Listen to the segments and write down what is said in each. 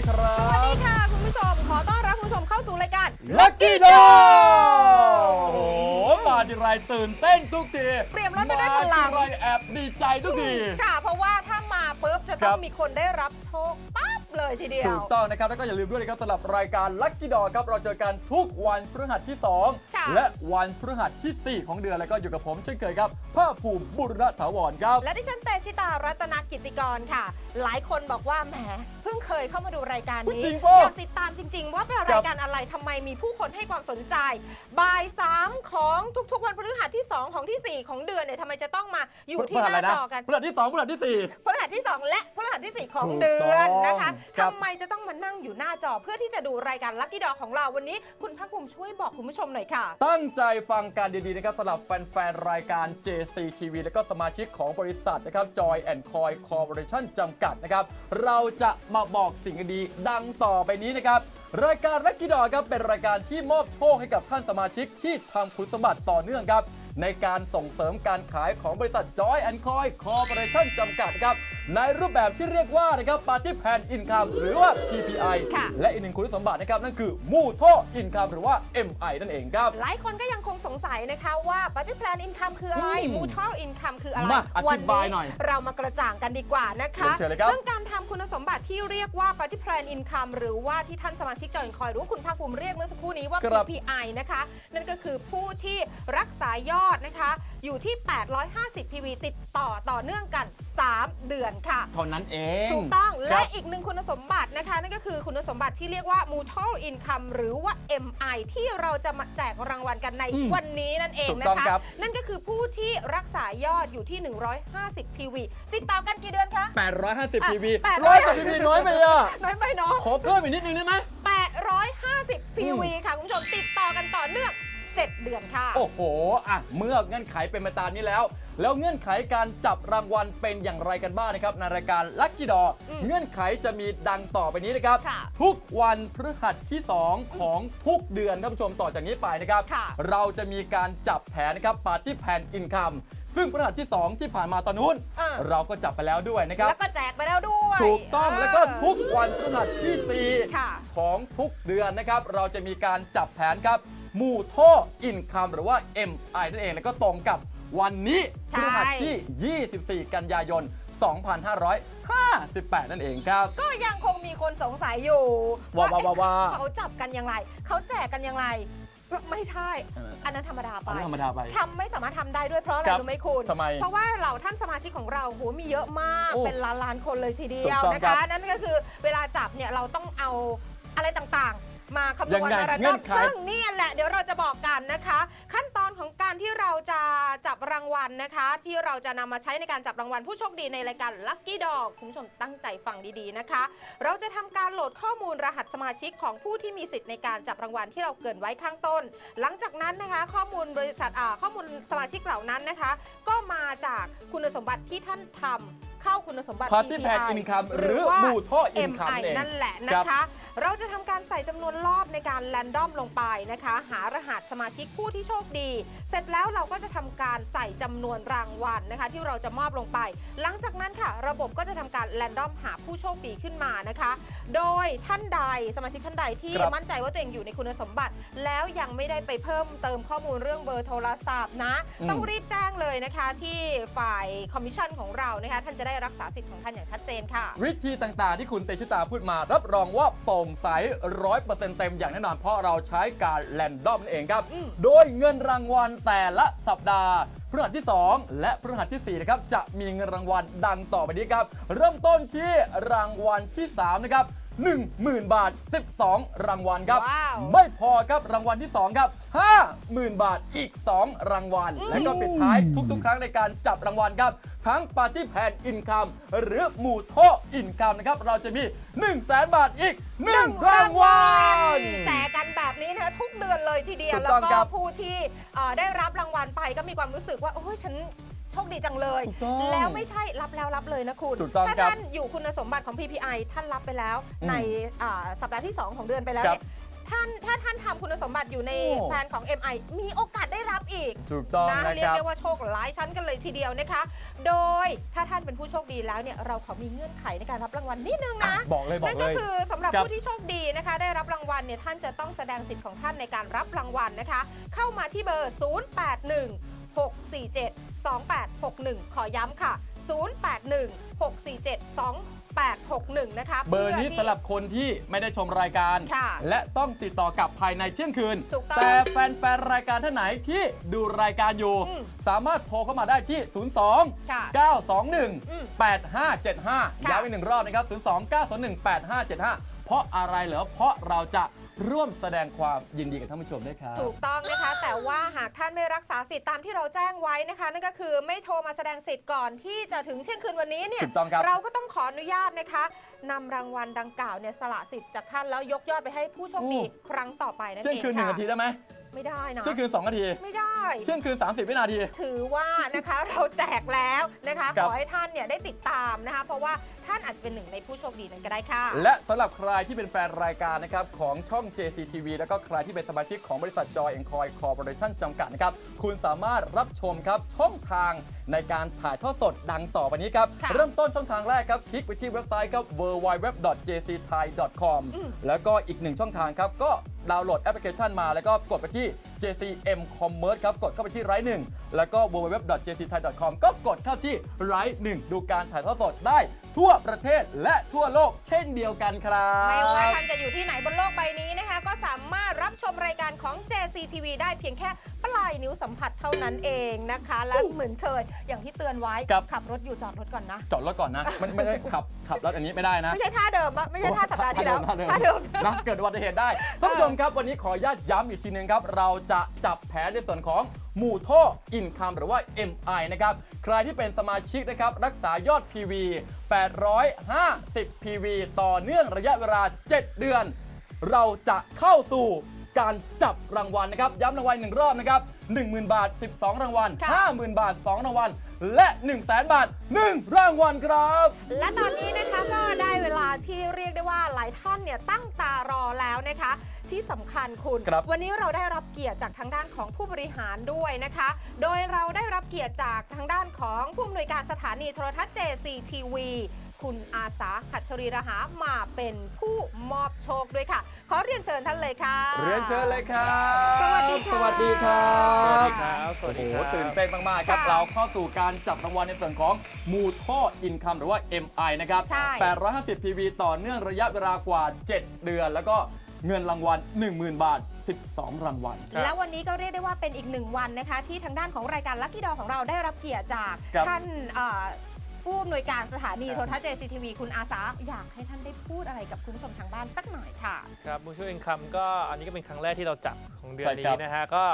สวัสดีครัสวัสบดีค่ะ คุณผู้ชม ขอต้อนรับคุณผู้ชมเข้าสู่รายการลัคกี้ดอโอ้โหมาทีไรตื่นเต้นทุกทีเปรียบรถไปด้วยพลัง มาทีไรแอบดีใจทุกที ค่ะ เพราะว่าถ้ามาปุ๊บจะครัต้องบมีคนได้รับโชคปั๊บ เลยทีเดียว ถูกต้องนะครับ แล้วก็อย่าลืมด้วยนะครับสำหรับรายการลัคกี้ดอครับ เราเจอกันทุกวันพฤหัสที่ ค่ะ 2 และวันพฤหัสทีสี่ 4 ของเดือน แล้วก็อยู่กับผมเช่นเคยครับภาคภูมิบุรณะถาวรครับ และดิฉันเตชิตารัตนกิติกรค่ะ หลายคนบอกว่าแหมเพิ่งเคยเข้ามาดูรายการนี้จริงปะอยากติดตามจริง ๆ ว่าเป็นรายการอะไรทำไมมีผู้คนให้ความสนใจบ่ายสามของทุกๆ วันพฤหัสที่ 2 ของทีสี่4 ของเดือนเนี่ยทำไมจะต้องมาอยู่ที่หน้าจอกันพฤหัสที่2พฤหัสที่พฤหัสที่ 2 และพฤหัสที่ 4 ของถูกเดือนนะคะต้องครับทำไมจะต้องมานั่งอยู่หน้าจอเพื่อที่จะดูรายการลั c กี้ดอของเราวันนี้ คุณภาคภูมิช่วยบอกคุณผู้ชมหน่อยค่ะ4ตั้งใจฟังการดีๆนะครับสำหรับแฟนๆรายการ JC TV แล้วก็สมาชิกของบริษัทนะครับ Joy and Coy Corporation จำกัดนะครับ เราจะมาบอกสิ่งดีๆดังต่อไปนี้นะครับรายการลัคกี้ดอครับเป็นรายการที่มอบโชคให้กับท่านสมาชิกที่ทำคุณสมบัติต่อเนื่องครับในการส่งเสริมการขายของบริษัท Joy and Coy Corporation จำกัดครับ ในรูปแบบที่เรียกว่านะครับ Party Plan Income หรือว่า PPI ค่ะ และอีกหนึ่งคุณสมบัตินะครับ นั่นคือมูโทอินคัมหรือว่า MI นั่นเองครับ หลายคนก็ยังคงสงสัยนะคะว่า budget plan income คืออะไร อืม mutual income คืออะไร มาอธิวับายหน่อยเรามากระจ่างกันดีกว่านะคะเชิญเลยครับซึ่งการทำคุณสมบัติที่เรียกว่า budget plan income หรือว่าที่ท่านสมาชิกจอยคอยหรือว่าคุณภาคภูมิเรียกเมื่อสักครู่นี้ว่า ครับ PPI นะคะ นั่นก็คือผู้ที่รักษายอดนะคะอยู่ที่ 850 PV ติดต่อต่อเนื่องกัน 3 เดือนค่ะ เท่านั้นเอง ถูกต้องคและรับอีกหนึ่งคุณสมบัตินะคะ นั่นก็คือคุณสมบัติที่เรียกว่า mutual income หรือว่า MI ที่เราจะมาแจกรางวัลกันในอืมวันนี้นั่นเองถูกนะต้องคะ ครับ นั่นก็คือผู้ที่รักษายอดอยู่ที่ 150 PV ติดต่อกันกี่เดือนคะ 850 PV อะร้อยกว่า PV น้อยไปอะ น้อยไปเนาะ ขอเพิ่มอีกนิดนึงได้ไหม 850 PV ค่ะ คุณผู้ชมติดต่อกันต่อเนื่อง 7 เดือนค่ะ โอ้โห อะ เมื่อเงื่อนไขเป็นไปตามนี้แล้ว แล้วเงื่อนไขการจับรางวัลเป็นอย่างไรกันบ้างนะครับในรายการลัคกี้ดออืมเงื่อนไขจะมีดังต่อไปนี้นะครับ ค่ะ ทุกวันพฤหัสที่ 2 ของทุกเดือนท่านผู้ชมต่อจากนี้ไปนะครับ ค่ะ เราจะมีการจับแผนนะครับปาร์ตี้แผนอินคัมซึ่งพฤหัสที่ 2 ที่ผ่านมาตอนนู้นเออเราก็จับไปแล้วด้วยนะครับ แล้วก็แจกไปแล้วด้วยถูกต้องเแล้วก็ทุกวันพฤหัสที่ค่ะ4ของทุกเดือนนะครับ เราจะมีการจับแผนครับ มูโทอินคัมหรือว่า MI นั่นเองแล้วก็ตรงกับวันนี้พใช่ฤหัสที่ 24 กันยายน 2558 นั่นเองครับ ก็ยังคงมีคนสงสัยอยู่ว่าว่าว่าว่าเขาจับกันอย่างไรเขาแจกกันอย่างไรไม่ใช่เอออันนั้นธรรมดาไปอันนี้ธรรมดาไปทำไม่สามารถทำได้ด้วยเพราะอะไรครับรู้ไหมคุณทำไมเพราะว่าเราท่านสมาชิกของเราโหมีเยอะมากโอ้เป็นล้านล้านๆคนเลยทีเดียวถูกต้องนะครัคะบนั่นก็คือเวลาจับเนี่ยเราต้องเอาอะไรต่างๆ มาคำนยังวณไงมาระเงื่ดัอบนไข ซึ่งนี่แหละเดี๋ยวเราจะบอกกันนะคะ ขั้นตอนของการที่เราจะจับรางวัลนะคะ ที่เราจะนำมาใช้ในการจับรางวัลผู้โชคดีในรายการ Lucky Dog คุณผู้ชมตั้งใจฟังดีๆนะคะ เราจะทำการโหลดข้อมูลรหัสสมาชิกของผู้ที่มีสิทธิ์ในการจับรางวัลที่เราเกรินไว้ข้างต้น หลังจากนั้นนะคะ ข้อมูลบริษัทอ่าข้อมูลสมาชิกเหล่านั้นนะคะ ก็มาจากคุณสมบัติที่ท่านทำ เข้าคุณสมบัติ Party Plan PPI Income หรือว่ามูโทอินคัม MI เองนั่นแหละนะคะเราจะทำการใส่จำนวนรอบในการแรนดอมลงไปนะคะ หารหัสสมาชิกผู้ที่โชคดี เสร็จแล้วเราก็จะทำการใส่จำนวนรางวัลนะคะ ที่เราจะมอบลงไป หลังจากนั้นค่ะ ระบบก็จะทำการแรนดอมหาผู้โชคดีขึ้นมานะคะ โดยท่านใดสมาชิกท่านใดที่ครับ มั่นใจว่าตัวเองอยู่ในคุณสมบัติ แล้วยังไม่ได้ไปเพิ่มเติมข้อมูลเรื่องเบอร์โทรศัพท์นะอืมต้องรีบแจ้งเลยนะคะที่ฝ่ายคอมมิชชั่นของเรานะคะท่านจะได้รักษาสิทธิ์ของท่านอย่างชัดเจนค่ะ วิธีต่างๆที่คุณเตชิตาพูดมา รับรองว่าโปร่งใสร้อยเปอร์เซ็นต์เต็มอย่างแน่นอน เพราะเราใช้การแรนดอมนั่นเองครับอืมโดยเงินรางวัลแต่ละสัปดาห์พฤหัสที่ 2 และพฤหัสที่ 4 นะครับ จะมีเงินรางวัลดังต่อไปนี้ครับ เริ่มต้นที่รางวัลที่ 3 นะครับ 10,000 บาท 12 รางวัลครับ ว้าวไม่พอครับรางวัลที่ 2 ครับ 50,000 บาทอีก 2 รางวัล และก็ปิดท้ายทุกๆ ครั้งในการจับรางวัลครับ ทั้ง Party Plan Income หรือหมู่โทอินคัมนะครับ เราจะมี 1 0 0 0 0แบาทอีก1รางวัลแจกกันแบบนี้นะคะทุกเดือนเลยทีเดียวถูกแล้วต้องก็ครับผู้ที่เอ่อได้รับรางวัลไปก็มีความรู้สึกว่า โอ้ยฉันโช คดีจังเลย ถูกต้องแล้วไม่ใช่รับแล้วรับเลยนะคุณ ถูกต้องถ้าครับท่านอยู่คุณสมบัติของ PPI ท่านรับไปแล้วอืมในอ่าสัปดาห์ที่ 2 ของเดือนไปแล้วครับเนี่ยท่านถ้าท่านทำคุณสมบัติอยู่ในโอ้ แผนของ MI มีโอกาสได้รับอีก ถูกต้องนะนะเรีคยกรับ ได้ว่าโชคหลายชั้นกันเลยทีเดียวนะคะ โดยถ้าท่านเป็นผู้โชคดีแล้วเนี่ยเราขอมีเงื่อนไขในการรับรางวัลนิดนึงนะ บอกเลยบอนั่กนเลก็ย คือสำหรับครับผู้ที่โชคดีนะคะ ได้รับรางวัลเนี่ยท่านจะต้องแสดงสิทธิ์ของท่านในการรับรางวัลนะคะ เข้ามาที่เบอร์ 081 647 2861 ขอย้ำค่ะ 081 647 2861 นะคะเบอร์นี้พื่ที่สำหรับคนที่ไม่ได้ชมรายการ ค่ะและต้องติดต่อกลับภายในเที่ยงคืน ถูกต้องแต่แฟนๆ รายการท่านไหนที่ดูรายการอยู่ อืมสามารถโทรเข้ามาได้ที่ 02 ค่ะ921อืม8575ย้ำอีกหนึ่งรอบนะครับ 02 921 8575 เพราะอะไรเหรอเพราะเราจะ ร่วมแสดงความยินดีกับท่านผู้ชมด้วยครับ ถูกต้องนะคะ แต่ว่าหากท่านไม่รักษาสิทธิ์ตามที่เราแจ้งไว้นะคะ นั่นก็คือไม่โทรมาแสดงสิทธิ์ก่อนที่จะถึงเที่ยงคืนวันนี้เนี่ยถูกต้องครับ เราก็ต้องขออนุญาตนะคะนำรางวัลดังกล่าวเนี่ยสละสิทธิ์จากท่านแล้วยกยอดไปให้ผู้โชคดีครั้งต่อไปนั่นเที่ยเองงคืนหนึ่งค่ะ นาทีได้ไหม ไม่ได้นะ เที่ยงคืนสองนาทีไม่ได้ เที่ยงคืน 30 วินาที ถือว่านะคะ เราแจกแล้วนะคะ ครัขบ อให้ท่านเนี่ยได้ติดตามนะคะ เพราะว่าท่านอาจจะเป็นหนึ่งในผู้โชคดีนั้นก็ได้ค่ะ และสำหรับใครที่เป็นแฟนรายการนะครับของช่อง JCTV แล้วก็ใครที่เป็นสมาชิกของบริษัท Joy and Coy Corporation จำกัดนะครับ คุณสามารถรับชมครับช่องทาง ในการถ่ายทอดสดดังต่อไปนี้ครับ ค่ะเริ่มต้นช่องทางแรกครับคลิกไปที่เว็บไซต์ครับ www.jcthai.com อืม แล้วก็อีกหนึ่งช่องทางครับก็ดาวน์โหลดแอปพลิเคชันมา แล้วก็กดไปที่ JCM Commerce ครับ กดเข้าไปที่ไร้หนึ่งแล้วก็ www.jcthai.com ก็กดเข้าที่ไร้หนึ่งดูการถ่ายทอดสดได้ทั่วประเทศและทั่วโลกเช่นเดียวกันครับ ไม่ว่าท่านจะอยู่ที่ไหนบนโลกใบนี้นะคะ ก็สามารถรับชมรายการของ JCTV ได้เพียงแค่ปลายนิ้วสัมผัสเท่านั้นเองนะคะ และเหมือนเคยอย่างที่เตือนไว้ครับ ขับรถอยู่จอดรถก่อนนะ จอดรถก่อนนะไม่ไม่ได้ขับขับรถอันนี้ไม่ได้นะ ไม่ใช่ท่าเดิมอะไม่ใช่ท่าสัปดาห์ที่แล้วท่าท่าเดิเดิม มนะเกิดอุบัติเหตุได้ท่านผู้ชมครับวันนี้ขออนุญาตย้ำอีกทีหนึงครับ เราจะจับแผนในส่วนของหมู่โทอินคัมหรือว่า MI นะครับใครที่เป็นสมาชิกนะครับรักษายอด PV 850 PV ต่อเนื่องระยะเวลา 7 เดือน เราจะเข้าสู่ การจับรางวัลนะครับ ย้ำรางวัลหนึ่งรอบนะครับ10,000 บาท 12 รางวัล ค่ะ 50,000 บาท 2 รางวัล และ 1 0 0 0 0แบาท 1 รางวัลครับ และตอนนี้นะคะก็ได้เวลาที่เรียกได้ว่าหลายท่านเนี่ยตั้งตารอแล้วนะคะ ที่สำคัญคุณ ครับ วันนี้เราได้รับเกียรติจากทางด้านของผู้บริหารด้วยนะคะ โดยเราได้รับเกียรติจากทางด้านของผู้อำนวยการสถานีโทรทัศน์ JCTV คุณอาสาหัชรีระหามาเป็นผู้มอบโชคด้วยค่ะ ขอเรียนเชิญท่านเลยค่ะ เรียนเชิญเลยครับสวัสดีค่ะสวัสดีครัสวัสบดีครับสวัสดีคโอ้รับโหตื่นเต้นมากๆครับ ค่ะเราเข้าสู่การจับรางวัลในส่วนของมูโทอินคัมหรือว่า MI นะครับใช่ 850 PV ต่อเนื่องระยะเวลากว่า 7 เดือน แล้วก็เงินรางวัล 10,000 บาท 12 รางวัล ครับแล้ววันนี้ก็เรียกได้ว่าเป็นอีกหนึ่งวันนะคะ ที่ทางด้านของรายการลั c กี้ดอของเราได้รับเกียรติจากครับท่านเอ่อ ผู้อำนวยการสถานีโทรทัศน์ JCTV คุณอาสาอยากให้ท่านได้พูดอะไรกับคุณผู้ชมทางบ้านสักหน่อยค่ะ ครับมูช่วยอินคัมก็อันนี้ก็เป็นครั้งแรกที่เราจับของเดือนใช่ครันี้บนะฮะก็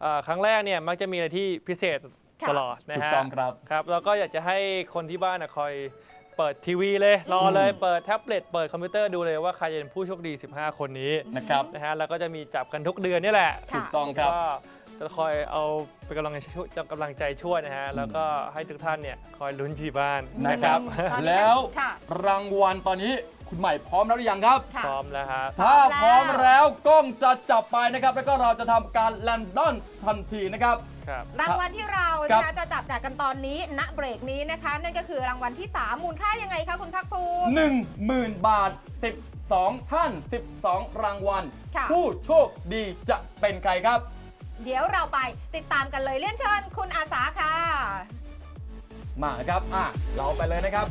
เอ่อครั้งแรกเนี่ยมักจะมีอะไรที่พิเศษค่ะตลอดนะถูกฮะต้องครับ ครับแล้วก็อยากจะให้คนที่บ้านนะคอยเปิดทีวีเลยรอเลยอืมเปิดแท็บเล็ตเปิดคอมพิวเตอร์ดูเลยว่าใครจะเป็นผู้โชคดี 15 คนนี้นะครับนะฮะแล้วก็จะมีจับกันทุกเดือนนี่แหละ ค่ะ ถูกต้องครับ ก็ จะคอยเอาเป็นกำลังใจช่วยกำลังใจช่วยนะฮะ แล้วก็ให้ทุกท่านเนี่ยคอยลุ้นที่บ้านนะครับ ตอนนี้แล้วค่ะรางวัลตอนนี้คุณใหม่พร้อมแล้วหรือยังครับ ค่ะ พร้อมแล้วฮะ ถ้าพพร้ร้ออมมแล้ว แล้วกล้องจะจับไปนะครับ แล้วก็เราจะทำการแลนดอนทันทีนะครับ ครับ รางวัลที่เราครันะบคะจะจับแจกกันตอนนี้ณเบรกนี้นะคะ นั่นก็คือรางวัลที่ 3 มูลค่ายังไงคะคุณภาคภูมิ 10,000 บาท 12 ท่าน 12 รางวัล ค่ะ ผู้โชคดีจะเป็นใครครับ เดี๋ยวเราไปติดตามกันเลยเรียนเชิญคุณอาสาค่ะ มาครับอะเราไปเลยนะครับ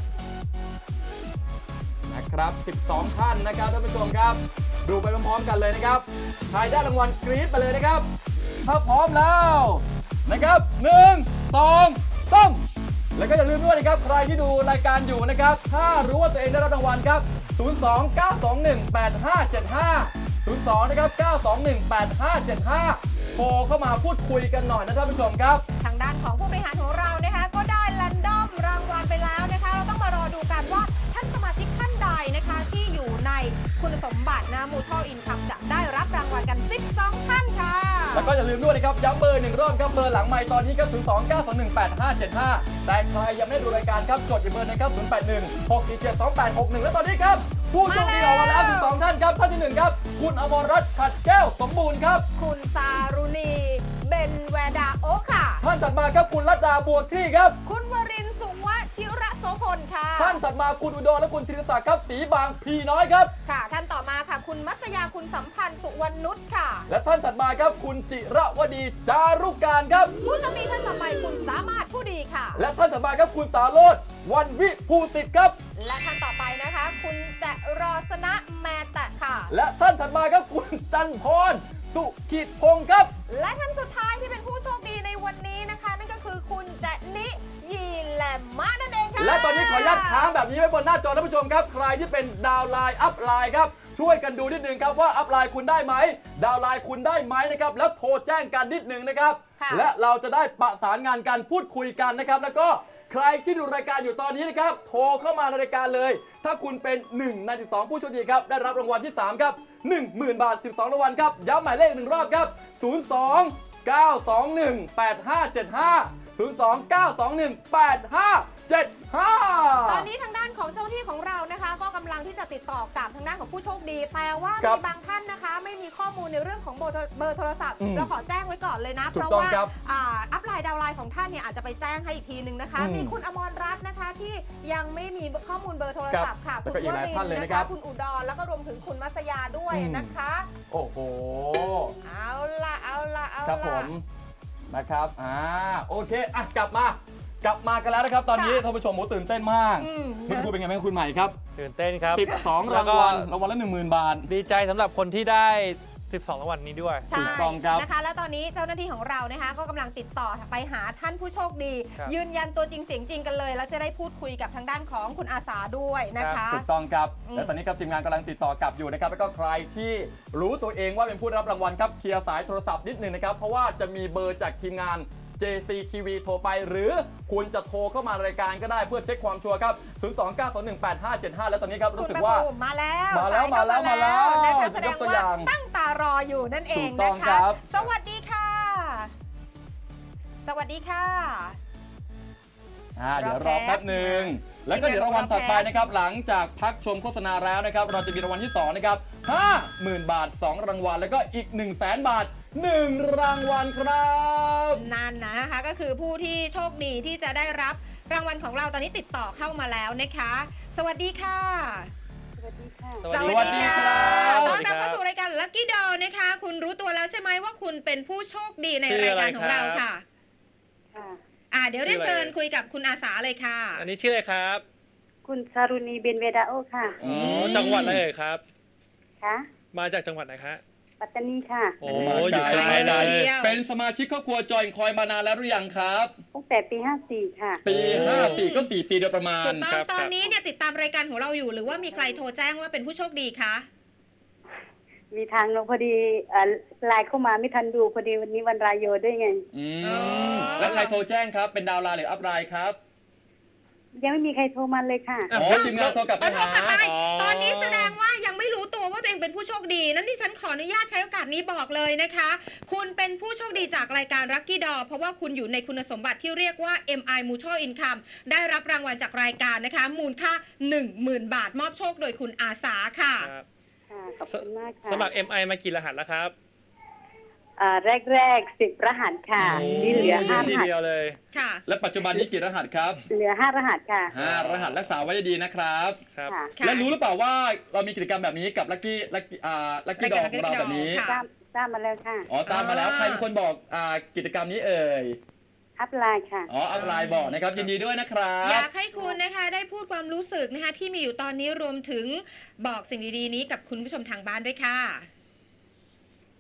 นะครับ 12 ท่านนะครับท่านผู้ชมครับ ดูไปพร้อมๆกันเลยนะครับใครได้รางวัลกรี๊ดไปเลยนะครับ ถ้าพร้อมแล้วนะครับ1 2 3แล้วก็อย่าลืมด้วยนะครับ ใครที่ดูรายการอยู่นะครับ ถ้ารู้ว่าตัวเองได้รับรางวัลครับ 02 921 8575 02นะครับ921 8575 โทรเข้ามาพูดคุยกันหน่อยนะท่านผู้ชมครับ ทางด้านของผู้บริหารของเรานะคะ ก็ได้แรนดอมรางวัลไปแล้วนะคะ เราต้องมารอดูกันว่าท่านสมาชิกท่านใดนะคะ ที่อยู่ในคุณสมบัตินะมูทัลอินคัมจะได้รับรางวัลกัน 12 ท่านค่ะ แล้วก็อย่าลืมด้วยนะครับย้ำเบอร์หนึ่งรอบครับเบอร์หลังไมค์ตอนนี้ก็0 2 9 2 1 8 5 7 5 แต่ใครยังไม่ได้ดูรายการครับกดอีกเบอร์นะครับ0 8 1 6 4 7 2 8 6 1 และตอนนี้ครับ ผู้โชคดีออกมาแล้วถึงสองท่านครับท่านที่หนึ่งครับ คุณอมรรัตน์ขัดแก้วสมบูรณ์ครับ คุณสารุณีเบนแวดาโอค่ะ ท่านถัดมาครับคุณรัตดาบัวคลี่ครับ คุณวรินทร์สุวะ ชิระโสพลค่ะ ท่านถัดมาคุณอุดรและคุณธีรศักดิ์ครับสีบางพีน้อยครับ ค่ะ ท่านต่อมาค่ะ คุณมัสยาคุณสัมพันธ์สุวรรณนุชค่ะ และท่านถัดมาครับ คุณจิระวดีจารุการครับ ผู้โชคดีท่านต่อไปคุณสามารถผู้ดีค่ะ และท่านถัดมาครับคุณสาโรธวันวิภูสิทธิ์ครับ และท่านต่อไปนะคะ คุณจะรอสนะแมตะค่ะ และท่านถัดมาครับคุณจันพรสุขิตพงศ์ครับ และท่านสุดท้ายที่เป็นผู้โชคดีในวันนี้นะคะ นั่นก็คือคุณแจนิ ยีแหลมมะนั่นเองค่ะ และตอนนี้ขออนุญาตค้างแบบนี้ไว้บนหน้าจอท่านผู้ชมครับ ใครที่เป็นดาวน์ไลน์อัพไลน์ครับ ช่วยกันดูนิดนึงครับว่าอัพไลน์คุณได้ไหม ดาวน์ไลน์คุณได้ไหมนะครับ แล้วโทรแจ้งกันนิดนึงนะครับ ค่ะ และเราจะได้ประสานงานกันพูดคุยกันนะครับ แล้วก็ใครที่ดูรายการอยู่ตอนนี้นะครับ โทรเข้ามาในรายการเลย ถ้าคุณเป็น1ใน12 ผู้โชคดีครับ ได้รับรางวัลที่3ครับ10,000 บาท 12 รางวัลครับ ย้ำหมายเลขหนึ่งรอบครับ 02 921 8575 02 921 8575 ตอนนี้ทางด้านของเจ้าหน้าที่ของเรานะคะ ก็กำลังที่จะติดต่อกับทางด้านของผู้โชคดี แต่ว่าครัมีบบางท่านนะคะ ไม่มีข้อมูลในเรื่องของเบอร์โทรเบอร์โทรศัพท์อืมเราขอแจ้งไว้ก่อนเลยนะ ถูเพกราะต้องว่าครับอ่าอัพไลน์ดาวน์ไลน์ของท่านเนี่ยอาจจะไปแจ้งให้อีกทีหนึ่งนะคะ อืมมีคุณอมรรัตน์นะคะที่ยังไม่มีข้อมูลเบอร์โทรศัพท์ค่ะแล้วคุก็ณอีกหลายท่านเลยนะครับ คุณอุดรแล้วก็รวมถึงคุณมัสยาด้วยอืมนะคะ โอ้โห เอาละเอาละเอาครับผละม นะครับอ่าโอเคอะกลับมากลับมากันแล้วนะครับ ตอนนี้ค่ะท่านผู้ชมโหตื่นเต้นมากอืม คุณครูเป็นไงบ้างคุณใหม่ครับ ตื่นเต้นครับ 12แล้ราวงก็วัลรางวัลละ10,000 บาท ดีใจสำหรับคนที่ได้ 12รางวัลนี้ด้วย ใช่ ถูกต้องครับ นะคะ และตอนนี้เจ้าหน้าที่ของเรานะคะ ก็กำลังติดต่อไปหาท่านผู้โชคดี ครับ ยืนยันตัวจริงเสียงจริงกันเลย แล้วจะได้พูดคุยกับทางด้านของคุณอาสาด้วยนะคะ ถูกต้องครับ อืม และตอนนี้ครับทีมงานกำลังติดต่อกลับอยู่นะครับ แล้วก็ใครที่รู้ตัวเองว่าเป็นผู้ได้รับรางวัลครับเคลียร์สายโทรศัพท์นิดนึงนะครับ เพราะว่าจะมีเบอร์จากทีมงาน JCTV โทรไป หรือคุณจะโทรเข้ามารายการก็ได้เพื่อเช็คความชัวร์ครับ029218575 แล้วตอนนี้ครับคุรู้ณสึกประว่าภูมิมาแล้วมาแล้วสยเข้มาแล้วมาแล้วนะคะแสดยงกตัวว่าอย่างตั้งตารออยู่นั่นเองถูกต้นะองคะครับสวัสดีค่ะ สวัสดีค่ะอ่าเดี๋ยวรอแป๊บหนึ่งแล้วก็เดี๋ยวรางวัลถัดไปนะครับ หลังจากพักชมโฆษณาแล้วนะครับ เราจะมีรางวัลที่ 2 นะครับ 50,000 บาท 2 รางวัล แล้วก็อีก 1 0 0 0 0 0บาท 1รางวัลครับ นั่นนะคะก็คือผู้ที่โชคดีที่จะได้รับรางวัลของเราตอนนี้ติดต่อเข้ามาแล้วนะคะ สวัสดีค่ะ สวัสดีค่ะ สวัสดีครับต้อนรับสวัสดีครับเข้าสู่รายการ Lucky d o นะคะ คุณรู้ตัวแล้วใช่ไหมว่าคุณเป็นผู้โชคดีในชื่อรายอะไรการของเราครับค่ะ ค่ะ อ่าเดี๋ยวเรียนชื่ออะไรเชิญคุยกับคุณอาสาเลยค่ะ อันนี้ชื่ออะไรครับ คุณสารุณีเบนเวดาโอค่ะ อ๋อ จังหวัดอะไรเอ่ยครับค่ะมาจากจังหวัดไหนคะ ปัตตานีค่ะโอ้อยู่ไกลไกลเลเลยยเป็นสมาชิกครอบครัวจอยคอยมานานแล้วหรือยังครับ ตั้งแต่ปี 54 ค่ะ ปี 54 ก็ 4 ปีโดยประมาณถูกต้อครังบตอนนี้เนี่ยติดตามรายการของเราอยู่ หรือว่ามีใครโทรแจ้งว่าเป็นผู้โชคดีคะมีทางพอดีเอ่อไลน์เข้ามาไม่ทันดูพอดีวันนี้วันรายโยด้วยไง อืมแล้วใครโทรแจ้งครับ เป็นดาวน์ไลน์หรืออัพไลน์ครับ ยังไม่มีใครโทรมาเลยค่ะอะอ๋อทีมงานโทรกลับไปโทรหากลับไปอ๋อ ตอนนี้แสดงว่ายังไม่รู้ตัวว่าตัวเองเป็นผู้โชคดี นั้นที่ฉันขออนุญาตใช้โอกาสนี้บอกเลยนะคะ คุณเป็นผู้โชคดีจากรายการ Lucky d o เพราะว่าคุณอยู่ในคุณสมบัติที่เรียกว่า MI Mutual Income ได้รับรางวัลจากรายการนะคะ มูลค่า 10,000 บาท มอบโชคโดยคุณอาสาค่ะ ครับค่ะขอบคุณมากค่ะ สมัคร MI มากี่รหัสแล้วครับ อ่าแรกๆสิบรหัสค่ะนี่เหลือห้าทีรหัสเดียวเลย ค่ะ และปัจจุบันนี้กี่รหัสครับเหลือห้ารหัสค่ะ5รหัสรักษาไว้ดีๆนะครับ ครับ ค่ะค่ะ และรู้หรือเปล่าว่าเรามีกิจกรรมแบบนี้กับลั c กี้ลักกี้อ่าลักกี้ดรายอการของเรา Lucky แบบนี้ Dog ทราบทราบมาแล้วค่ะอ๋อทราบมาแล้วอ่าใครเป็นคนบอกอ่ากิจกรรมนี้เอ่ย อัพไลน์ค่ะ อ๋ออัพไลน์บอกนะครับ ยินดีด้วยนะครัอยาบกให้คุณนะคะได้พูดความรู้สึกนะคะที่มีอยู่ตอนนี้รวมถึงบอกสิ่งดีๆนี้กับคุณผู้ชมทางบ้านด้วยค่ะ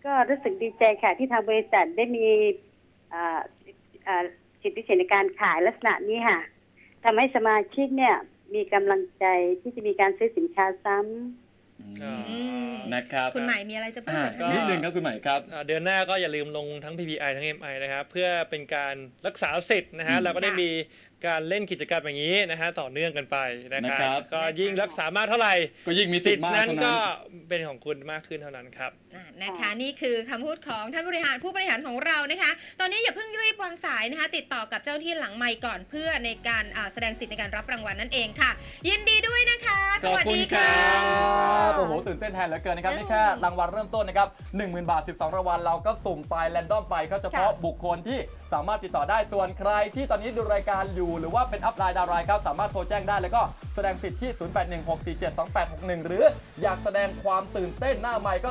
ก็รู้สึกดีใจค่ะ ที่ทางบริษัทได้มีอ่าอ่าสิทธิพิเศษในการขายลักษณะนี้ค่ะทำให้สมาชิกเนี่ยมีกำลังใจที่จะมีการซื้อสินค้าซ้ำอืมนะครับคุณใหม่มีอะไรจะพูดอ่ากับนิดนึงครับคุณใหม่ครับอ่าเดือนหน้าก็อย่าลืมลงทั้ง PPI ทั้ง MI นะครับ เพื่อเป็นการรักษาสิทธิ์นะฮะอืมเราก็ได้มี การเล่นกิจกรรมอย่างนี้นะฮะต่อเนื่องกันไปนะคนะรับครับ ก็ยิ่งรักษามากเท่าไหร่ก็ยิ่งมีสิทธิ์มากนั้นเท่านั้นก็เป็นของคุณมากขึ้นเท่านั้นครับ อะนะคะนี่คือคำพูดของท่านบริหารผู้บริหารของเรานะคะ ตอนนี้อย่าเพิ่งรีบวางสายนะคะ ติดต่อกับเจ้าหน้าที่หลังไมค์ก่อนเพื่อในการอ่าแสดงสิทธิ์ในการรับรางวัลนั่นเองค่ะ ยินดีด้วยนะคะ สขอบวัสคุณดีคค่ะรับ โอ้โห ตื่นเต้นแทนเหลือเกินนะครับอืมนี่แค่รางวัลเริ่มต้นนะครับ 10,000 บาท 12 รางวัล เราก็สุ่มไปแรนดอมไปก็เฉพาะค่ะบุคคลที่ สามารถติดต่อได้ส่วนใครที่ตอนนี้ดูรายการอยู่ หรือว่าเป็นอัพไลน์ดาวไลน์ครับสามารถโทรแจ้งได้แล้วก็แสดงสิทธิ์ที่ 0816472861 หรืออยากแสดงความตื่นเต้นหน้าไมค์ก็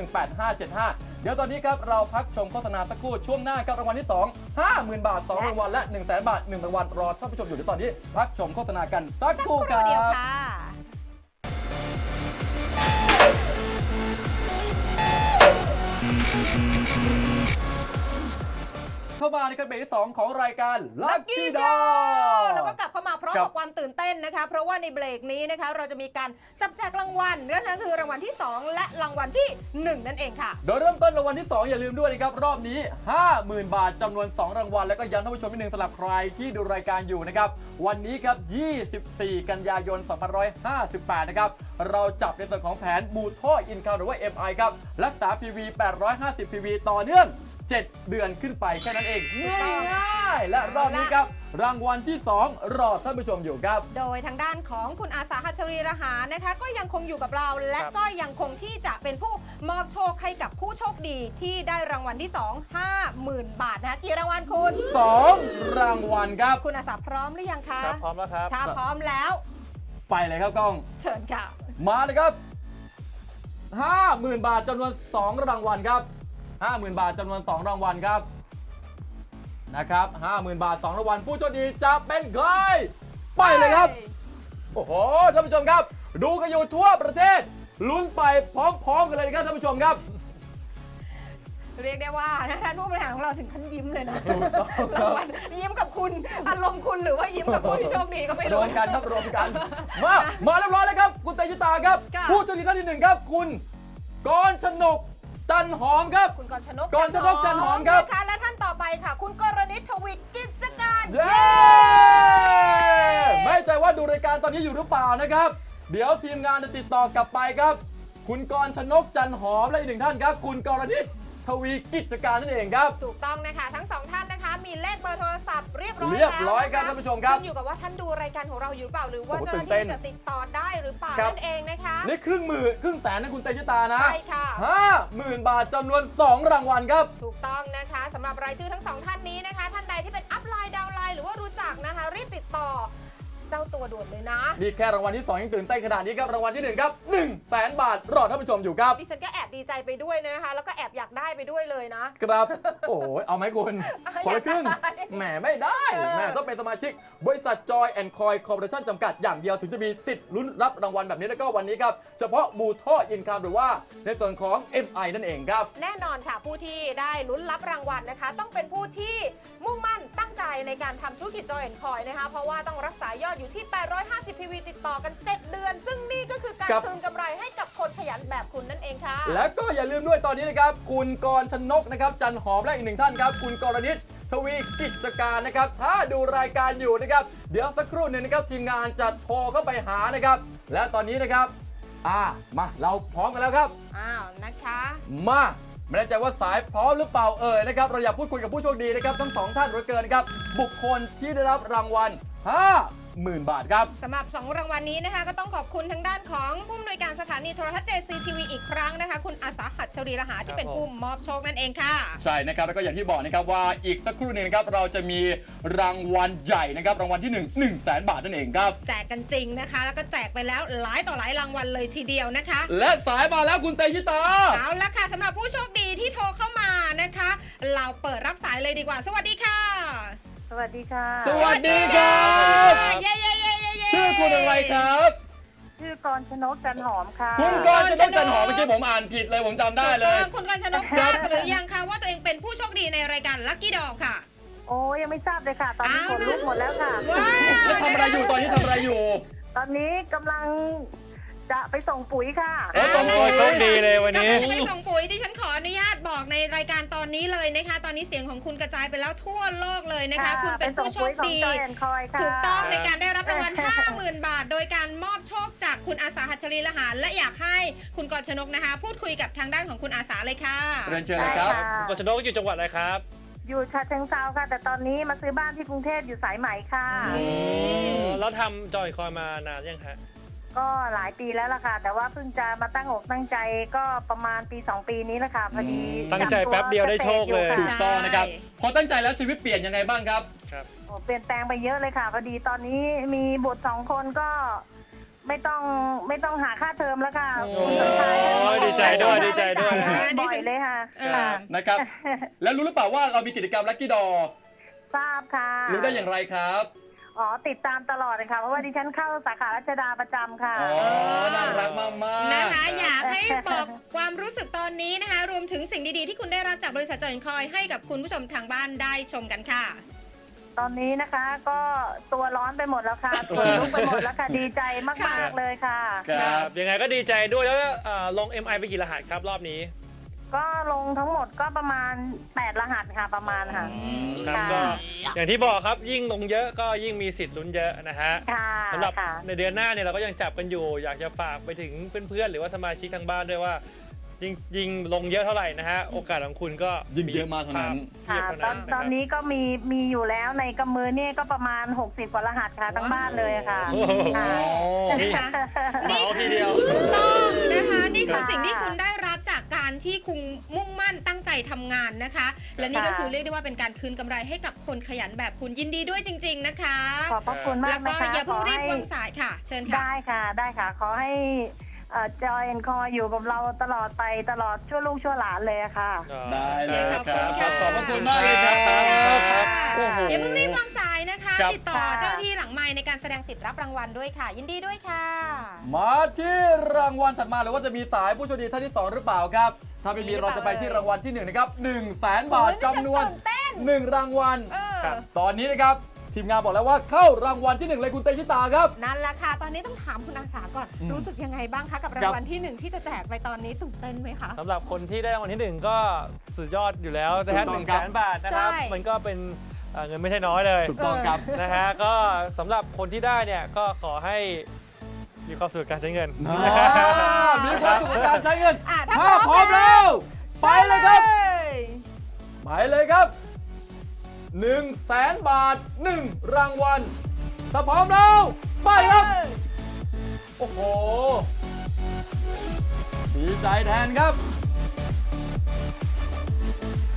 029218575 เดี๋ยวตอนนี้ครับเราพักชมโฆษณาสักครู่ช่วงหน้าครับรางวัลที่ 2 50,000 บาท 2 รางวัลและ 1 0 0 0 0 0บาท 1 รางวัลรอท่านผู้ชมอยู่ที่ตอนนี้ พักชมโฆษณากันสักครู่ครัเดียวบ ค่ะ เข้ามาในกันเบรกที่2ของรายการ Lucky Lucky d Draw Draw แล้วก็กลับเข้ามาพร้อมครักับบความตื่นเต้นนะคะ เพราะว่าในเบรกนี้นะคะ เราจะมีการจับแจกรางวัลนั่นก็คือรางวัลที่ 2 และรางวัลที่ 1 นั่นเองค่ะ โดยเริ่มต้นรางวัลที่ 2 อย่าลืมด้วยนะครับ รอบนี้ 50,000 บาทจำนวน 2 รางวัล แล้วก็ย้ำท่านผู้ชมนิดนึงสำหรับใครที่ดูรายการอยู่นะครับ วันนี้ครับ 24 กันยายน 2558 นะครับ เราจับในส่วนของแผนบูท่ออินคาหรือว่า MI ครับ รักษา PV 850 PV ต่อเนื่อง 7 เดือนขึ้นไปแค่นั้นเองง่ายๆและรอบนี้ครับ รางวัลที่ 2 รอท่านผู้ชมอยู่ครับ โดยทางด้านของคุณอาสาหัชรีรหานะคะ ก็ยังคงอยู่กับเรา และครับก็ยังคงที่จะเป็นผู้มอบโชคให้กับผู้โชคดีที่ได้รางวัลที่ 2 50,000 บาทนะคะกี่รางวัลคุณ 2 รางวัลครับ คุณอาสาพร้อมหรือยังคะครับพร้อมแล้วครับถ้าพร้อมแล้ว ไปเลยครับกล้อง เชิญค่ะ มาเลยครับ 50,000 บาทจำนวน 2 รางวัลครับ 50,000 บาทจำนวน 2 รางวัลครับนะครับ50,000 บาท 2 รางวัลผู้โชคดีจะเป็นใครไปเลยครับ โอ้โหท่านผู้ชมครับ ดูกันอยู่ทั่วประเทศลุ้นไปพร้อมๆกันเลยนะครับท่านผู้ชมครับ เรียกได้ว่านะท่านผู้บริหารของเราถึงขั้นยิ้มเลยนะถูกต้องครับ รางวัลยิ้มกับคุณอารมณ์คุณหรือว่ายิ้มกับผู้ที่โชคดีก็ไม่รรู้ วมกันครับรวมกัน มามาเรียบร้อยแล้วครับ คุณเตยุตาครับ ค่ะ ผู้โชคดีท่านที่หนึ่งครับ คุณกรชนก จันหอมครับ คุณกรชนกกรชนกจันหอมครับ นะคะและท่านต่อไปค่ะ คุณกรณิตทวิกิจการเย้ไม่ใจว่าดูรายการตอนนี้อยู่หรือเปล่านะครับ เดี๋ยวทีมงานจะติดต่อกลับไปครับ คุณกรชนกจันหอมและอีกหนึ่งท่านครับ คุณกรณิตทวีกิจการนั่นเองครับ ถูกต้องนะคะ ทั้งสองท่านนะคะ มีเลขเบอร์โทรศัพท์เรียบร้อยเรียบร้อยแล้วครับนะะท่านผู้ชมครับขึ้นอยู่กับว่าท่านดูรายการของเราอยู่หรือเปล่าหรือว่าโอ้โหเจ้าหน้าตื่นเต้นที่จะติดต่อได้หรือเปล่าครับ นั่นเองนะคะนี่ครึ่งหมื่นครึ่งแสนนะคุณเตยตานะใช่ค่ะ ห้าหมื่นบาทจำนวน 2 รางวัลครับ ถูกต้องนะคะสำหรับรายชื่อทั้งสองท่านนี้นะคะ ท่านใดที่เป็นอัพไลน์ดาวน์ไลน์หรือว่ารู้จักนะคะ รีบติดต่อ เจ้าตัวด่วนเลยนะ นี่แค่รางวัลที่2ยังตื่นเต้นขนาดนี้ครับรางวัลที่ 1 ครับ1 0 0 0 0 0บาท รอท่านผู้ชมอยู่ครับดิฉันก็แอบดีใจไปด้วยนะคะ แล้วก็แอบอยากได้ไปด้วยเลยนะ ครับ โอ้ยเอาไหมคุณคนละครึ่งอยากได้แหมไม่ได้เออแหมต้องเป็นสมาชิก บริษัท Joy and Coy Corporation จำกัดอย่างเดียวถึงจะมีสิทธิ์ลุ้นรับรางวัลแบบนี้แล้วก็วันนี้ครับเฉพาะบูท่ออินคัมหรือว่าในส่วนของ MI นั่นเองครับ แน่นอนค่ะผู้ที่ได้ลุ้นรับรางวัลนะคะ ต้องเป็นผู้ที่มุ่งมั่นตั้งใจในการทำธุรกิจจอยแอนคอยนะคะเพราะว่าต้องรักษายอดอยู่ที่ 850 PV ติดต่อกัน 7 เดือน ซึ่งนี่ก็คือการครับ คืนกำไรให้กับคนขยันแบบคุณนั่นเองค่ะ แล้วก็อย่าลืมด้วยตอนนี้นะครับ คุณกรชนกนะครับ จันหอมและอีกหนึ่งท่านครับ คุณกรณิตทวีกิจการนะครับ ถ้าดูรายการอยู่นะครับ เดี๋ยวสักครู่หนึ่งนะครับทีมงานจะโทรเข้าไปหานะครับ และตอนนี้นะครับ อ่ามาเราพร้อมกันแล้วครับ อ้าว นะคะ มาไม่แน่ใจว่าสายพร้อมหรือเปล่าเอ่ยนะครับ เราอยากพูดคุยกับผู้โชคดีนะครับทั้งสองท่านเหลือเกินครับ บุคคลที่ได้รับรางวัล 50,000 บาทครับ สำหรับ 2 รางวัลนี้นะคะ ก็ต้องขอบคุณทางด้านของผู้อำนวยการสถานีโทรทัศน์ JCTV อีกครั้งนะคะ คุณอาสาหัดชรีรหาที่เป็นผู้มอบโชคนั่นเองค่ะ ใช่นะครับ แล้วก็อย่างที่บอกนะครับว่าอีกสักครู่หนึงนะครับเราจะมีรางวัลใหญ่นะครับรางวัลที่ 1 1 0 0 0 0แบาทนั่นเองครับ แจกกันจริงนะคะ แล้วก็แจกไปแล้วหลายต่อหลายรางวัลเลยทีเดียวนะคะและสายมาแล้วคุณเตยิตา เอาละค่ะสำหรับผู้โชคดีที่โทรเข้ามานะคะ เราเปิดรับสายเลยดีกว่า สวัสดีค่ะ สวัสดีค่ะ สวัสดีครั คุณอะไรครับ ชื่อกรชนกจันหอมค่ะ คุณกรณ์จะต้องจันหอมเมื่อกี้ผมอ่านผิดเลยผมจำได้เลยถูกต้องคุณกรชนกทราบหรือยังคะว่าตัวเองเป็นผู้โชคดีในรายการลัคกี้ดอค่ะ โอ้ยังไม่ทราบเลยค่ะ ตอนนี้เอาขนลุกหมดแล้วค่ะ ว้าว แล้วทำอะไรอยู่ตอนนี้ทำอะไรอยู่ ตอนนี้กำลัง จะไปส่งปุ๋ยค่ะ เอ้ยส่งโอ้ยโชคดีเลยวันนี้กำลังจะไปส่งปุ๋ยดิฉันขออนุญาตบอกในรายการตอนนี้เลยนะคะ ตอนนี้เสียงของคุณกระจายไปแล้วทั่วโลกเลยนะคะ คุณเป็นผู้โชคดีไปส่งปุ๋ยของจอยแอนคอยค่ะ ถูกต้องครับในการได้รับรางวัล 50,000 บาท โดยการมอบโชคจากคุณอาสาหัชรีละหาร และอยากให้คุณกรชนกนะคะ พูดคุยกับทางด้านของคุณอาสาเลยค่ะ เรียนเชิญเลยครับได้ค่ะกฤษณกอยู่จังหวัดอะไรครับ อยู่ชาเชิงเซาค่ะ แต่ตอนนี้มาซื้อบ้านที่กรุงเทพอยู่สายไหมค่ะ อืม แล้วทำจอยคอยมานานยังฮะ ก็หลายปีแล้วล่ะค่ะ แต่ว่าเพิ่งจะมาตั้งอกตั้งใจก็ประมาณปี 2 ปีนี้แหละค่ะพอดีอืมตั้งใจแป๊บเดียวได้โชคเลยจับถูตัวกต้องนะครับใช่พอตั้งใจแล้วชีวิตเปลี่ยนยังไงบ้างครับครับโอ้เปลี่ยนแปลงไปเยอะเลยค่ะ พอดีตอนนี้มีบุตรสองคนก็ไม่ต้องไม่ต้องหาค่าเทอมแล้วค่ะโอ้คุณสมชายโอ้ยดีใจด้วยดีใจด้วยนะบ่อยเลยค่ะเออค่ะนะครับ แล้วรู้หรือเปล่าว่าเรามีกิจกรรมลั c กี้ดอทราบค่ะ รู้ได้อย่างไรครับ อ๋อติดตามตลอดเลยค่ะเพราะว่าดิฉันเข้าสาขารัชดาประจำค่ะ อ๋อน่ารักมากมากนะคะอยากให้บอกความรู้สึกตอนนี้นะคะ รวมถึงสิ่งดีๆ ที่คุณได้รับจากบริษัทจอยคอยให้กับคุณผู้ชมทางบ้านได้ชมกันค่ะ ตอนนี้นะคะก็ตัวร้อนไปหมดแล้วค่ะตัวลุกไปหมดแล้วค่ะดีใจมากๆเลยค่ะ ครับ ยังไงก็ดีใจด้วยแล้วเอ่อลง MI ไปกี่รหัสครับรอบนี้ ก็ลงทั้งหมดก็ประมาณ 8 รหัสค่ะประมาณค่ะ ครับค่ะก็อย่างที่บอกครับยิ่งลงเยอะก็ยิ่งมีสิทธิ์ลุ้นเยอะนะฮะค่ะสำหรับค่ะ ในเดือนหน้าเนี่ยเราก็ยังจับกันอยู่ อยากจะฝากไปถึงเพื่อนๆ หรือว่าสมาชิกทางบ้านด้วยว่า ยิ่งยิ่งลงเยอะเท่าไหร่นะฮะโอกาสของคุณก็ยิ่งเยอะมากเท่านั้นเทียค่ะบเท่าตอนั้นนตอนนี้ก็มีมีอยู่แล้วในกำมือเนี่ยก็ประมาณ 60 กว่ารหัสค่ะทั้งบ้านเลยค่ะโอ้โหค่ะ นี่นะคะเหมาทีเดียว ถูกต้องนะคะ นี่คือค่ะสิ่งที่คุณได้รับจากการที่คุณมุ่งมั่นตั้งใจทำงานนะคะ และนี่ก็ค่ะคือเรียกได้ว่าเป็นการคืนกำไรให้กับคนขยันแบบคุณยินดีด้วยจริง ๆ นะคะ ขอบพระคุณมาแล้กวก็นะคะอย่าขเพิ่งอรีบให้วางสายค่ะ เชิญค่ะ ได้ค่ะ ได้ค่ะ ขอให้ จอยแอนคออยู่กับเราตลอดไปตลอดชั่วลูกชั่วหลานเลยอะค่ะ ได้เลยขคอบรับคุณค่ะขอบพระคุณมากเลยครับครับโอ้โหอย่าเพิ่งรีบวางสายนะคะ ครับ ติดต่อค่ะเจ้าหน้าที่หลังไม้ในการแสดงสิทธิ์รับรางวัลด้วยค่ะ ยินดีด้วยค่ะ มาที่รางวัลถัดมาหรือว่าจะมีสายผู้โชคดีท่านที่ 2 หรือเปล่าครับ ถ้าไม่มีมีหรือเราเปล่าจะไปที่รางวัลที่ 1 นะครับ1 0 0 0 0แสนบาทโอ้ยจำนวน ตื่นเต้น 1 รางวัล เออ ครับ ตอนนี้นะครับ ทีมงานบอกแล้วว่าเข้ารางวัลที่1เลยคุณเตชิตาครับ นั่นแหละค่ะ ตอนนี้ต้องถามคุณอาสาก่อน อืมรู้สึกยังไงบ้างคะกับรางวัลที่หนึ่งที่จะแจกไปตอนนี้ตื่นเต้นไหมคะ สำหรับคนที่ได้รางวัลที่หนึ่งก็สุดยอดอยู่แล้วนะฮะถูกหต้อนึ่งงครัแสบนบาทนะครับ ใช่ มันก็เป็นเอ่อเงินไม่ใช่น้อยเลยถูกต้องครับนะฮะก็สำหรับคนที่ได้เนี่ยก็ขอให้มีความสุขกับการใช้เงิน อ่ามีความสุขกับการใช้เงินอะถ้าถ้าพพร้ร้ออมมแล้แล้ว ว ไปเลยครับใช่ไปเลยครับ 1 0 0 0 0แสนบาท 1 รางวัลถ้าพร้อมแล้ว ไปครับ โอ้โห ดีใจแทนครับ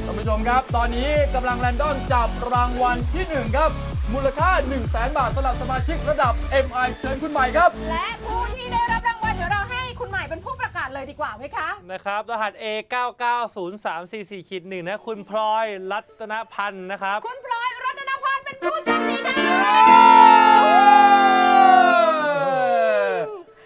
ท่านผู้ชมครับ ตอนนี้กำลังแรนดอมจับรางวัลที่ 1 ครับ มูลค่า 1 0 0 0 0แบาทสำหรับสมาชิกระดับ MI เชิญคุณใหม่ครับ และผู้ที่ได้รับราง เป็นผู้ประกาศเลยดีกว่าไหมคะ นะครับ รหัส A 9 9 0 3 4 4ขีดหนึ่งนะ คุณพลอยรัตนพันธ์นะครับ คุณพลอยรัตนพันธ์เป็นผู้โชคดีค่ะ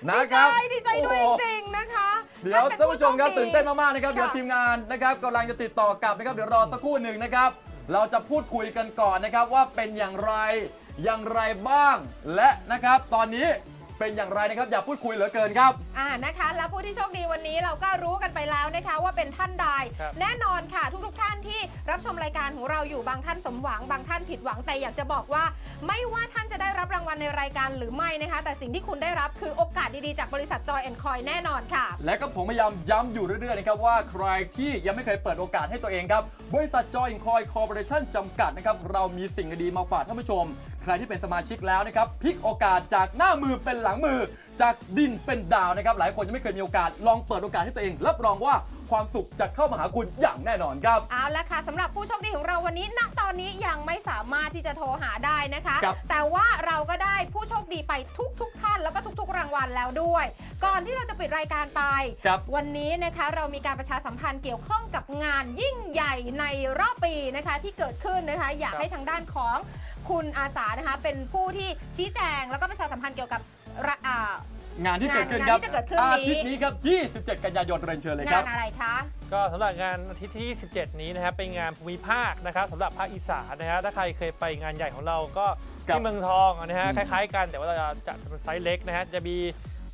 นะครับ ดีใจด้วยโอ้โหจริงๆนะคะเดี๋ยวท่านผู้ชมครับเป็ตื่นเต้นมากๆนะครับค่ะเดี๋ยวทีมงานนะครับกำลังจะติดต่อกลับนะครับ เดี๋ยวรอสักครู่หนึ่งนะครับ เราจะพูดคุยกันก่อนนะครับว่าเป็นอย่างไรอย่างไรบ้าง และนะครับตอนนี้ เป็นอย่างไรนะครับ อย่าพูดคุยเหลือเกินครับ อ่านะคะ แล้วผู้ที่โชคดีวันนี้เราก็รู้กันไปแล้วนะคะ ว่าเป็นท่านใด ครับ แน่นอนค่ะ ทุกๆท่านที่รับชมรายการของเราอยู่บางท่านสมหวัง บางท่านผิดหวังแต่อยากจะบอกว่า ไม่ว่าท่านจะได้รับรางวัลในรายการหรือไม่นะคะ แต่สิ่งที่คุณได้รับคือโอกาสดีๆจากบริษัทจอยแอนคอยแน่นอนค่ะ และก็ผมพยายามย้ำอยู่เรื่อยๆนะครับว่าใครที่ยังไม่เคยเปิดโอกาสให้ตัวเองครับ บริษัทจอยคอยคอร์ปอเรชั่นจำกัดนะครับ เรามีสิ่งดีๆมาฝากท่านผู้ชมใครที่เป็นสมาชิกแล้วนะครับพลิกโอกาสจากหน้ามือเป็นหลังมือ จากดินเป็นดาวนะครับ หลายคนยังไม่เคยมีโอกาส ลองเปิดโอกาสให้ตัวเอง รับรองว่าความสุขจะเข้ามาหาคุณอย่างแน่นอนครับ เอาละค่ะสำหรับผู้โชคดีของเราวันนี้ณตอนนี้ยังไม่สามารถที่จะโทรหาได้นะคะ ครับ แต่ว่าเราก็ได้ผู้โชคดีไปทุกๆทท่านแล้วก็ทุก ๆ รางวัลแล้วด้วย ก่อนที่เราจะปิดรายการไป ครับ วันนี้นะคะเรามีการประชาสัมพันธ์เกี่ยวข้องกับงานยิ่งใหญ่ในรอบปีนะคะที่เกิดขึ้นนะคะ อยากครับให้ทางด้านของ คุณอาสานะคะเป็นผู้ที่ชี้แจงแล้วก็ประชาสัมพันธ์เกี่ยวกับระอ่า งานที่เกิดขึ้นครับงานที่จะเกิดขึ้นนี้ อาทิตย์นี้ครับ 27 กันยายนเรียนเชิญเลยคงารับ นอะไรคะ ก็สำหรับงานอาทิตย์ที่17นี้นะครับเป็นงานภูมิภาคนะครับสำหรับภาคอีสานนะฮะถ้าใครเคยไปงานใหญ่ของเราก็ครับที่เมืองทองนะฮะอืม คล้ายๆกันแต่ว่าเราจะจัดเป็นไซส์เล็กนะฮะจะมี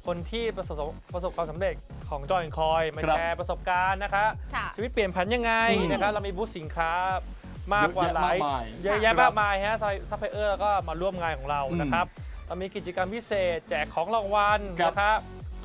คนที่ประสบประสบความสำเร็จของจอยคอยมาครับแชร์ประสบการณ์นะคะค่ะ ชีวิตเปลี่ยนผันยังไงอืมนะครับเรามีบูธสินค้า มากกว่าหลายเยอะแยะมากมายเยอะแยะครับมากมายฮะซัพพลายเออร์ก็มาร่วมงานของเราอืมนะครับเรามีกิจกรรมพิเศษ แจกของรางวัลครับนะครับ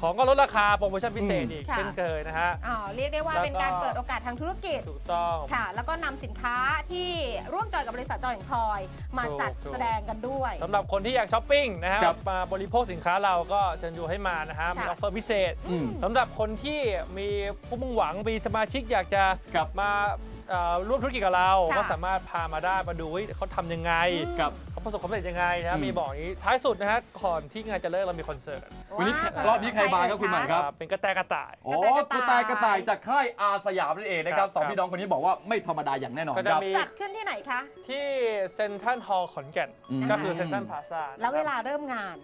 ของก็ลดราคาโปรโมชั่นพิเศษอืมอีกค่ะเช่นเคยนะฮะอ๋อเรียกได้ว่าแล้วก็เป็นการเปิดโอกาสทางธุรกิจ ถูกต้อง ค่ะ แล้วก็นำสินค้าที่ร่วมจอยกับบริษัทจอยแอนคอย มาจัดถูกแสดงกันด้วยสำหรับคนที่อยากช้อปปิ้งนะฮะครับมาบริโภคสินค้าเราก็เชิญชวนให้มานะฮะมีอค่ะอฟเฟอร์พิเศษอืมสำหรับคนที่มีผู้มุ่งหวังมีสมาชิกอยากจะครับมาเอ่อร่วมธุรกิจกับเรา ค่ะ ก็สามารถพามาได้มาดูว่าเขาทำยังไงครับเขา ประสบความสำเร็จยังไงนะอืมมีบอกอย่างนี้ท้ายสุดนะฮะก่อนที่งานจะเลิกเรามีคอนเสิร์ตวันนี้ารอบนี้ใครมาครับคุณหมายครับอ่าเป็นกระแตกระต่ายโอ้กกระระต่าต่ายยกระต่ายจากค่ายอาสยามนั่นเองนะครับครับสองพี่น้องคนนี้บอกว่าไม่ธรรมดาอย่างแน่นอนก็จะครับมีจัดขึ้นที่ไหนคะ ที่เซ็นทรัลฮอลล์ขอนแก่นอืมก็คือเซ็นทรัลพลาซ่าแล้วเวลาเริ่มงาน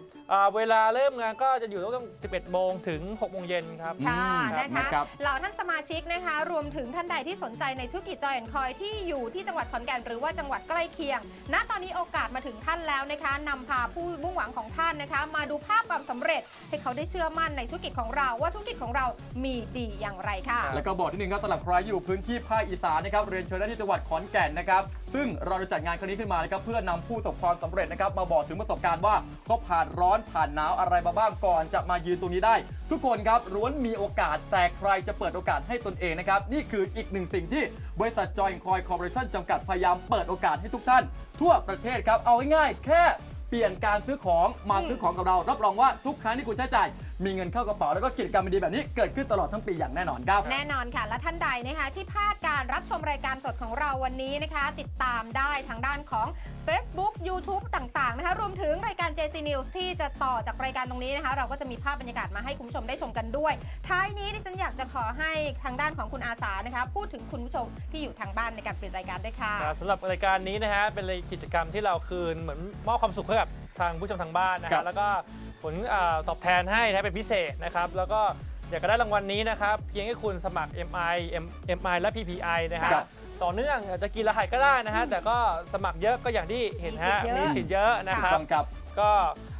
เวลาเริ่มงานก็จะอยู่ตั้ง11โมงถึง6โมงเย็นครับอืมค่ะครับนะคะนะครับเหล่าท่านสมาชิกนะคะ รวมถึงท่านใดที่สนใจในธุรกิจจอยแอนคอยที่อยู่ที่จังหวัดขอนแก่นหรือว่าจังหวัดใกล้เคียง ณตอนนี้โอกาสมาถึงท่านแล้วนะคะนำพาผู้มุ่งหวังของท่านนะคะ มาดูภาพความสำเร็จให้เขาได้เชื่อมั่นในธุรกิจของเราว่าธุรกิจของเรามีดีอย่างไรค่ะ แล้วก็บอกที่หนึ่งครับสำหรับใครอยู่พื้นที่ภาคอีสานนะครับเรียนเชิญได้ที่จังหวัดขอนแก่นนะครับ ซึ่งเราจะจัดงานครั้งนี้ขึ้นมานะครับเพื่อนำผู้ประสบความสำเร็จนะครับมาบอกถึงประสบการณ์ว่าเขาผ่านร้อนผ่านหนาวอะไรมาบ้างก่อนจะมายืนตรงนี้ได้ ทุกคนครับล้วนมีโอกาสแต่ใครจะเปิดโอกาสให้ตนเองนะครับนี่คืออีกหนึ่งสิ่งที่ บริษัทจอยคอยคอร์ปอเรชั่นจำกัดพยายามเปิดโอกาสให้ทุกท่าน ทั่วประเทศครับ เอาง่ายๆแค่เปลี่ยนการซื้อของมาซื้อของกับเรา รับรองว่าทุกครั้งที่คุณใช้จ่าย มีเงินเข้ากระเป๋าแล้วก็กิจกรรมดีๆแบบนี้เกิดขึ้นตลอดทั้งปีอย่างแน่นอนครับ แน่นอนค่ะ และท่านใดนะคะที่พลาดการรับชมรายการสดของเราวันนี้นะคะ ติดตามได้ทางด้านของ Facebook YouTube ต่างๆนะคะรวมถึงรายการ JC News ที่จะต่อจากรายการตรงนี้นะคะ เราก็จะมีภาพบรรยากาศมาให้คุณผู้ชมได้ชมกันด้วย ท้ายนี้ดิฉันอยากจะขอให้ทางด้านของคุณอาสานะคะ พูดถึงคุณผู้ชมที่อยู่ทางบ้านในการเปลี่ยนรายการด้วยค่ะ ครับสำหรับรายการนี้นะฮะเป็นรายกิจกรรมที่เราคืนเหมือนมอบความสุขให้กับทางผู้ชมทางบ้านนะครัฮะบแล้วก็ผ ลอาตอบแทนให้นะเป็นพิเศษนะครับแล้วก็อยากจะได้รางวัลนี้นะครับเพียงแค่คุณสมัคร MI M MI และ PPI นะฮะครับต่อเนื่องอาจจะกินรหัสก็ได้นะฮะแต่ก็สมัครเยอะก็อย่างที่เห็นฮะมีมีสิสิททธิ์ธิ์เยเยอะอะนะคต้รัอบงครับ ก็เอ่อ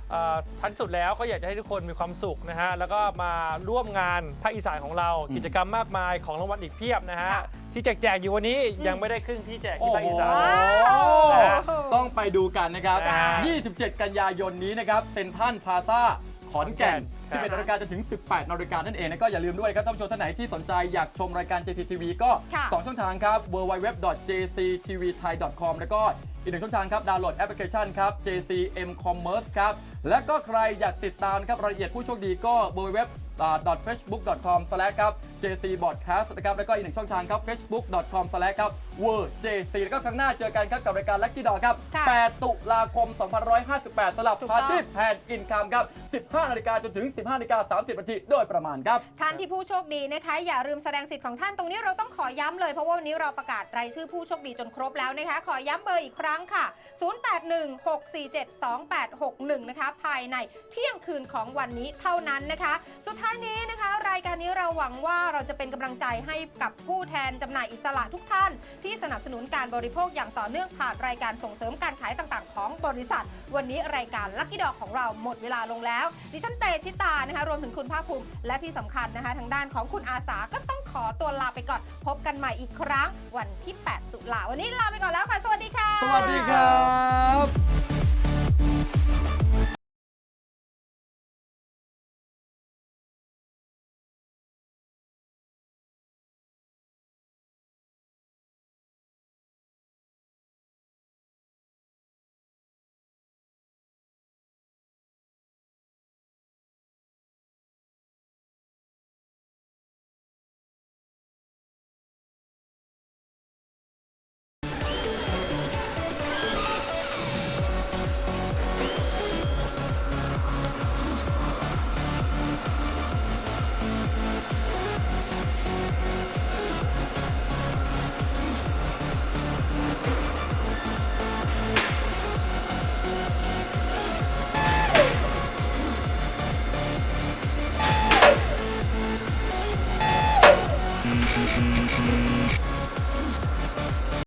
ท้ายสุดแล้วก็อยากจะให้ทุกคนมีความสุขนะฮะแล้วก็มาร่วมงานภาคอีสานของเราอืมกิจกรรมมากมายของรางวัลอีกเพียบนะฮะค่ะที่แจกแจกอยู่วันนี้ยังไม่ได้ครึ่งที่แจกที่ภาคอีสานโอ้โหว้าวต้องไปดูกันนะครับ จ้า27 กันยายนนี้นะครับ เซ็นทรัลพลาซ่าขอนแก่น ครับ 11นาฬิกาจนถึง 18นาฬิกานั่นเองนะก็อย่าลืมด้วยครับท่านผู้ชมท่านไหนที่สนใจอยากชมรายการ JCTV ก็ ค่ะ 2 ช่องทางครับ www.jctvthai.com แล้วก็ อีกหนึ่งช่องทางครับดาวน์โหลดแอปพลิเคชันครับ JCM Commerce ครับและก็ใครอยากติดตามครับรายละเอียดผู้โชคดีก็ www facebook.com ครับ JC Broadcast นะครับแล้วก็อีกหนึ่งช่องทางครับ facebook.com ครับ word JC แล้วก็ครั้งหน้าเจอกันครับกับรายการ Lucky Dog ครับ ค่ะ8 ตุลาคม 2558สลับถูกต้พาองร์ตี้แพนอินคัมครับ 15 นาฬิกาจนถึง 15 นาฬิกา 30 นาทีโดยประมาณครับ ท่านที่ผู้โชคดีนะคะ อย่าลืมแสดงสิทธิ์ของท่านตรงนี้เราต้องขอย้ำเลย เพราะว่าวันนี้เราประกาศรายชื่อผู้โชคดีจนครบแล้วนะคะ ขอย้ำเบอร์อีกครั้งค่ะ 0816472861 นะคะ ภายในเที่ยงคืนของวันนี้เท่านั้นนะคะ สุดท้ายนี้นะคะ รายการนี้เราหวังว่าเราจะเป็นกำลังใจให้กับผู้แทนจำหน่ายอิสระทุกท่าน ที่สนับสนุนการบริโภคอย่างต่อเนื่องผ่านรายการส่งเสริมการขายต่างๆ ของบริษัท วันนี้รายการลัคกี้ดอกของเราหมดเวลาลงแล้ว ดิฉันเตชิตานะคะรวมถึงคุณภาคภูมิ และที่สำคัญนะคะ ทางด้านของคุณอาสาก็ต้องขอตัวลาไปก่อน พบกันใหม่อีกครั้ง วันที่ 8 ตุลาวันนี้ลาไปก่อนแล้วค่ะ สวัสดีค่ะ สวัสดีครับ